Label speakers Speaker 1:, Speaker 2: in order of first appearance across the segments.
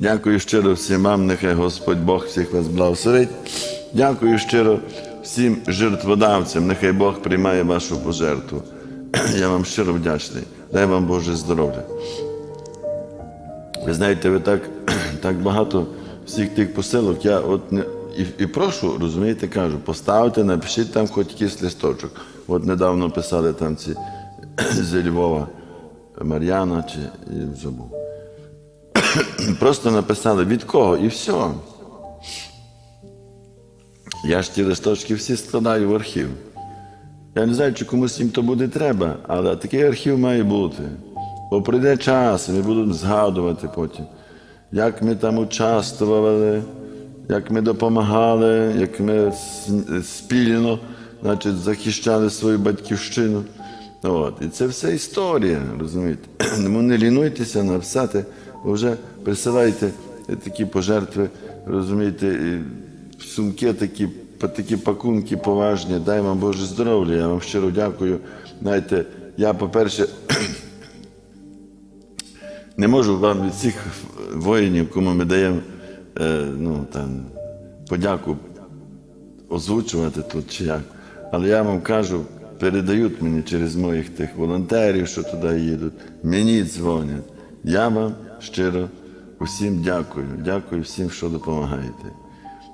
Speaker 1: Дякую щиро всім вам, нехай Господь Бог всіх вас благословить. Дякую щиро всім жертводавцям, нехай Бог приймає вашу пожертву. Я вам щиро вдячний. Дай вам Боже здоров'я. Ви знаєте, ви так, так багато всіх тих посилок. Я от не, і, і прошу, розумієте, кажу, поставте, напишіть там хоч якийсь листочок. От недавно писали там ці зі Львова Мар'яна чи забув. Просто написали від кого і все. Я ж ті листочки всі складаю в архів. Я не знаю, чи комусь їм то буде треба, але такий архів має бути. Бо прийде час, і ми будемо згадувати потім, як ми там участвували, як ми допомагали, як ми спільно значить, захищали свою батьківщину. От. І це все історія, розумієте? Тому не лінуйтеся написати, бо вже присилайте такі пожертви, розумієте, сумки такі, такі пакунки поважні. Дай вам Боже здоров'я. Я вам щиро дякую. Знаєте, я, по-перше, не можу вам від всіх воїнів, кому ми даємо е, ну, там, подяку озвучувати тут чи як. Але я вам кажу, передають мені через моїх тих волонтерів, що туди їдуть, мені дзвонять. Я вам щиро усім дякую. Дякую всім, що допомагаєте.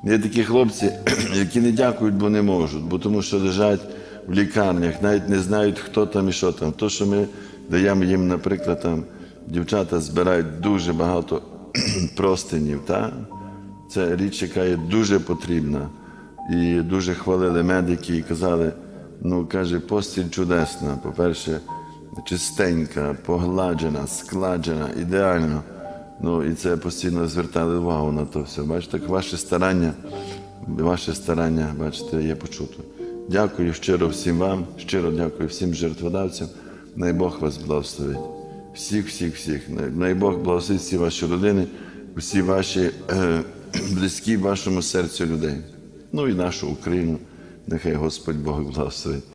Speaker 1: Є такі хлопці, які не дякують, бо не можуть, бо тому що лежать в лікарнях, навіть не знають, хто там і що там. То, що ми даємо їм, наприклад, там дівчата збирають дуже багато простинів. Та? Це річ, яка є дуже потрібна. І дуже хвалили медики і казали, ну каже, постіль чудесна. По-перше, чистенька, погладжена, складжена, ідеально. Ну і це постійно звертали увагу на то все. Бачите, так ваше старання, ваше старання, бачите, є почуто. Дякую щиро всім вам, щиро дякую всім жертводавцям. Най Бог вас благословить. Всіх, всіх, всіх. Най- Бог благословить всі ваші родини, всі ваші е, близькі вашому серцю людей. Ну і нашу Україну. Нехай Господь Бог благословить.